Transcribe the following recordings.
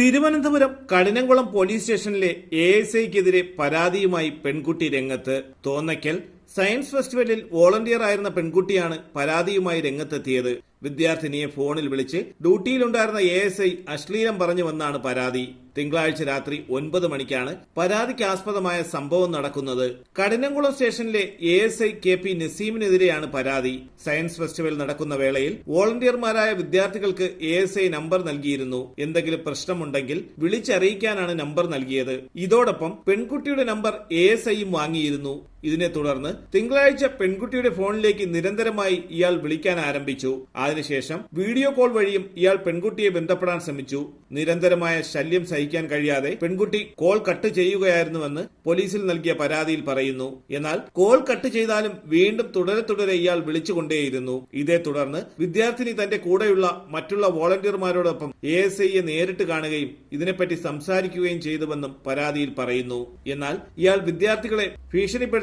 Thiruvananthapuram Kadinamkulam police സ്റ്റേഷനിലെ A S ഐക്കെതിരെ പരാതിയുമായി പെൺകുട്ടി രംഗത്ത്. തോന്നയ്ക്കൽ സയൻസ് ഫെസ്റ്റിവലിൽ വോളണ്ടിയർ ആയിരുന്ന പെൺകുട്ടിയാണ് പരാതിയുമായി രംഗത്തെത്തിയത്. വിദ്യാർത്ഥിനിയെ ഫോണിൽ വിളിച്ച് ഡ്യൂട്ടിയിലുണ്ടായിരുന്ന എ എസ് ഐ അശ്ലീലം പറഞ്ഞുവെന്നാണ് പരാതി. തിങ്കളാഴ്ച രാത്രി ഒൻപത് മണിക്കാണ് പരാതിക്കാസ്പദമായ സംഭവം നടക്കുന്നത്. കഠിനംകുളം സ്റ്റേഷനിലെ A S I K P നസീമിനെതിരെയാണ് പരാതി. സയൻസ് ഫെസ്റ്റിവൽ നടക്കുന്ന വേളയിൽ വോളണ്ടിയർമാരായ വിദ്യാർത്ഥികൾക്ക് എ എസ് ഐ നമ്പർ നൽകിയിരുന്നു. എന്തെങ്കിലും പ്രശ്നമുണ്ടെങ്കിൽ വിളിച്ചറിയിക്കാനാണ് നമ്പർ നൽകിയത്. ഇതോടൊപ്പം പെൺകുട്ടിയുടെ നമ്പർ എ എസ് ഐയും വാങ്ങിയിരുന്നു. ഇതിനെ തുടർന്ന് തിങ്കളാഴ്ച പെൺകുട്ടിയുടെ ഫോണിലേക്ക് നിരന്തരമായി ഇയാൾ വിളിക്കാൻ ആരംഭിച്ചു. അതിനുശേഷം വീഡിയോ കോൾ വഴിയും ഇയാൾ പെൺകുട്ടിയെ ബന്ധപ്പെടാൻ ശ്രമിച്ചു. നിരന്തരമായ ശല്യം സഹിക്കാൻ കഴിയാതെ പെൺകുട്ടി കോൾ കട്ട് ചെയ്യുകയായിരുന്നുവെന്ന് പോലീസിൽ നൽകിയ പരാതിയിൽ പറയുന്നു. എന്നാൽ കോൾ കട്ട് ചെയ്താലും വീണ്ടും തുടരെ തുടരെ ഇയാൾ വിളിച്ചുകൊണ്ടേയിരുന്നു. ഇതേ തുടർന്ന് വിദ്യാർത്ഥിനി തന്റെ കൂടെയുള്ള മറ്റുള്ള വോളണ്ടിയർമാരോടൊപ്പം എ എസ് ഐയെ നേരിട്ട് കാണുകയും ഇതിനെപ്പറ്റി സംസാരിക്കുകയും ചെയ്തുവെന്നും പരാതിയിൽ പറയുന്നു. എന്നാൽ ഇയാൾ വിദ്യാർത്ഥികളെ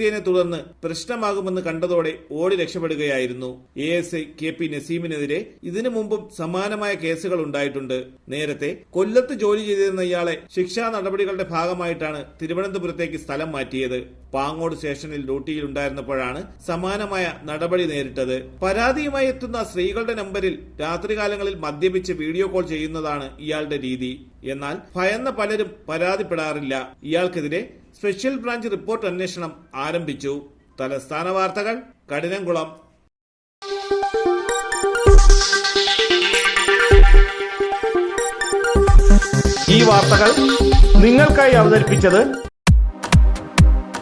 ഭീഷണിപ്പെടുത്തിയതിനെ തുടർന്ന് പ്രശ്നമാകുമെന്ന് കണ്ടതോടെ ഓടി രക്ഷപ്പെടുകയായിരുന്നു. A S I K P നസീമിനെതിരെ ഇതിനു മുമ്പും സമാനമായ കേസുകൾ ഉണ്ടായിട്ടുണ്ട്. നേരത്തെ കൊല്ലത്ത് ജോലി ചെയ്തിരുന്ന ഇയാളെ ശിക്ഷാ നടപടികളുടെ ഭാഗമായിട്ടാണ് തിരുവനന്തപുരത്തേക്ക് സ്ഥലം മാറ്റിയത്. പാങ്ങോട് സ്റ്റേഷനിൽ ഡ്യൂട്ടിയിലുണ്ടായിരുന്നപ്പോഴാണ് സമാനമായ നടപടി നേരിട്ടത്. പരാതിയുമായി എത്തുന്ന സ്ത്രീകളുടെ നമ്പറിൽ രാത്രികാലങ്ങളിൽ മദ്യപിച്ച് വീഡിയോ കോൾ ചെയ്യുന്നതാണ് ഇയാളുടെ രീതി. എന്നാൽ ഭയന്ന പലരും പരാതിപ്പെടാറില്ല. ഇയാൾക്കെതിരെ സ്പെഷ്യൽ ബ്രാഞ്ച് റിപ്പോർട്ട് അന്വേഷണം ആരംഭിച്ചു. തലസ്ഥാന വാർത്തകൾ കഠിനംകുളം. ഈ വാർത്തകൾ നിങ്ങൾക്കായി അവതരിപ്പിച്ചത്